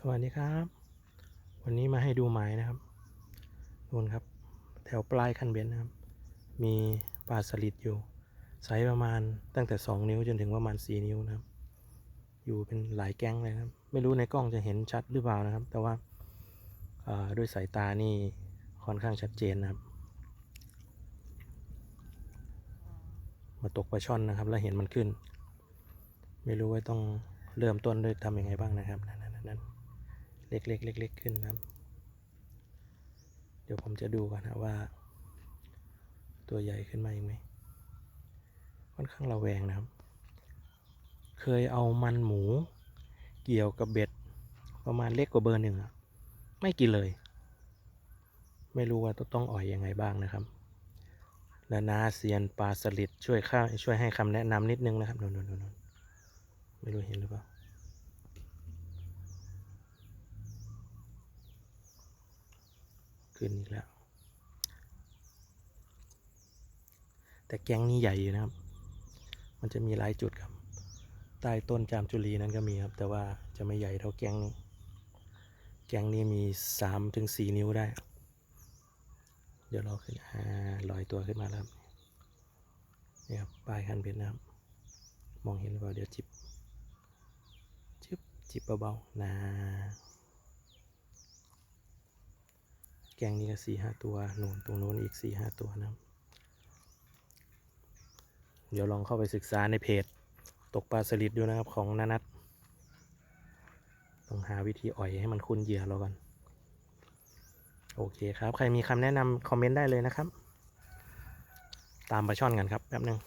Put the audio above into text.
สวัสดีครับ วันนี้มาให้ดูหมายนะครับนู่นครับ แถวปลายคันเบ็ดนะครับ มีปลาสลิดอยู่ไซส์ประมาณตั้งแต่ 2 นิ้วจนถึงประมาณ 4 นิ้วนะครับ อยู่เป็นหลายแก๊งเลยครับ ไม่รู้ในกล้องจะเห็นชัดหรือเปล่านะครับ แต่ว่าด้วยสายตานี่ค่อนข้างชัดเจนนะครับ มาตกปลาช่อนนะครับ แล้วเห็นมันขึ้น ไม่รู้ว่าต้องเริ่มต้นด้วยทำยังไงบ้างนะครับนั่นนั่นนั่น เล็กเล็กเล็กเล็กขึ้นนะครับ เดี๋ยวผมจะดูก่อนนะว่า ตัวใหญ่ขึ้นมาอีกไหมค่อนข้างระแวงนะครับ เคยเอามันหมู เกี่ยวกับเบ็ด ประมาณเล็กกว่าเบอร์หนึ่งอะไม่กินเลย ไม่รู้ว่าต้องอ่อยยังไงบ้างนะครับ และนาเซียนปลาสลิดช่วยข้าช่วยให้คำแนะนำนิดนึงนะครับนนนนนไม่รู้เห็นหรือเปล่า ขึ้นอีกแล้ว แต่แก๊งนี้ใหญ่อยู่นะครับ มันจะมีหลายจุดครับ ใต้ต้นจามจุลีนั้นก็มีครับ แต่ว่าจะไม่ใหญ่เท่าแก๊งนี้ แก๊งนี้มีสามถึงสี่นิ้วได้ เดี๋ยวเราขึ้นอ่าลอยตัวขึ้นมาแล้วนี่ครับปลายคันเบ็ดนะครับ มองเห็นหรือเปล่าเดี๋ยวจิบจิบจิบเบาๆนะ แกงนี้ก็สี่ห้าตัวหนูนตรงโน้นอีกสี่ห้าตัวนะครับ เดี๋ยวลองเข้าไปศึกษาในเพจ ตกปลาสลิดดูนะครับของนานัทต้องหาวิธีอ่อยให้มันคุ้นเหยื่อเราก่อน โอเคครับ ใครมีคำแนะนำคอมเมนต์ได้เลยนะครับ ตามปลาช่อนกันครับแป๊บหนึง